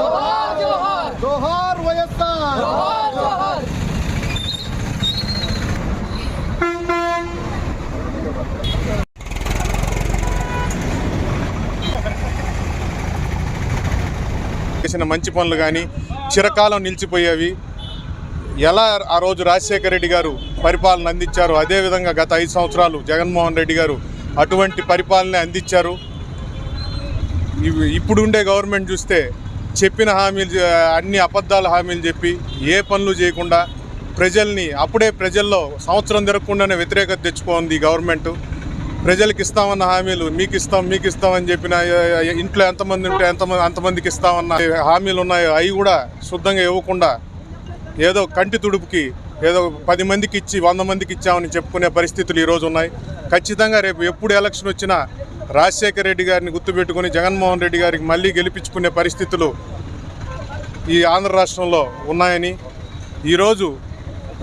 జోహార్ జోహార్. జోహార్ వైఎస్ఆర్. జోహార్ జోహార్. చేసిన మంచి పనులు కానీ చిరకాలం నిలిచిపోయేవి. ఎలా ఆ రోజు రాజశేఖర రెడ్డి గారు పరిపాలన అందించారు? అదేవిధంగా గత ఐదు సంవత్సరాలు జగన్మోహన్ రెడ్డి గారు అటువంటి పరిపాలన అందించారు. ఇవి ఇప్పుడు ఉండే గవర్నమెంట్ చూస్తే చెప్పిన హామీలు అన్ని అబద్ధాల హామీలు చెప్పి ఏ పనులు చేయకుండా ప్రజల్ని అప్పుడే ప్రజల్లో సంవత్సరం జరగకుండానే వ్యతిరేకత తెచ్చుకోంది గవర్నమెంట్. ప్రజలకు ఇస్తామన్న హామీలు మీకు ఇస్తాం మీకు ఇస్తామని చెప్పిన ఇంట్లో ఎంతమంది ఉంటే ఎంతమంది అంతమందికి ఇస్తామన్న హామీలు ఉన్నాయో అవి కూడా శుద్ధంగా ఇవ్వకుండా ఏదో కంటి తుడుపుకి ఏదో పది మందికి ఇచ్చి వంద మందికి ఇచ్చామని చెప్పుకునే పరిస్థితులు ఈరోజు ఉన్నాయి. ఖచ్చితంగా రేపు ఎప్పుడు ఎలక్షన్ వచ్చినా రాజశేఖర రెడ్డి గారిని గుర్తుపెట్టుకుని జగన్మోహన్ రెడ్డి గారికి మళ్ళీ గెలిపించుకునే పరిస్థితులు ఈ ఆంధ్ర రాష్ట్రంలో ఉన్నాయని ఈరోజు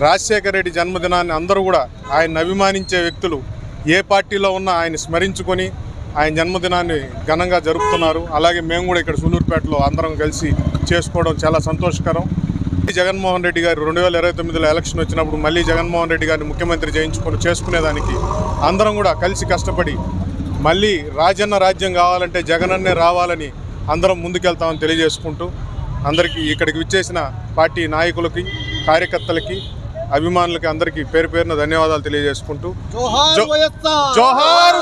రాజశేఖర రెడ్డి జన్మదినాన్ని అందరూ కూడా ఆయన అభిమానించే వ్యక్తులు ఏ పార్టీలో ఉన్నా ఆయన స్మరించుకొని ఆయన జన్మదినాన్ని ఘనంగా జరుపుతున్నారు. అలాగే మేము కూడా ఇక్కడ సూలూరుపేటలో అందరం కలిసి చేసుకోవడం చాలా సంతోషకరం. జగన్మోహన్ రెడ్డి గారు రెండు వేల ఇరవై తొమ్మిదిలో ఎలక్షన్ వచ్చినప్పుడు మళ్ళీ జగన్మోహన్ రెడ్డి గారిని ముఖ్యమంత్రి చేయించుకొని చేసుకునేదానికి అందరం కూడా కలిసి కష్టపడి మళ్ళీ రాజన్న రాజ్యం కావాలంటే జగనన్నే రావాలని అందరం ముందుకెళ్తామని తెలియజేసుకుంటూ అందరికీ ఇక్కడికి విచ్చేసిన పార్టీ నాయకులకి కార్యకర్తలకి అభిమానులకి అందరికీ పేరు పేరున ధన్యవాదాలు తెలియజేసుకుంటూ. జోహార్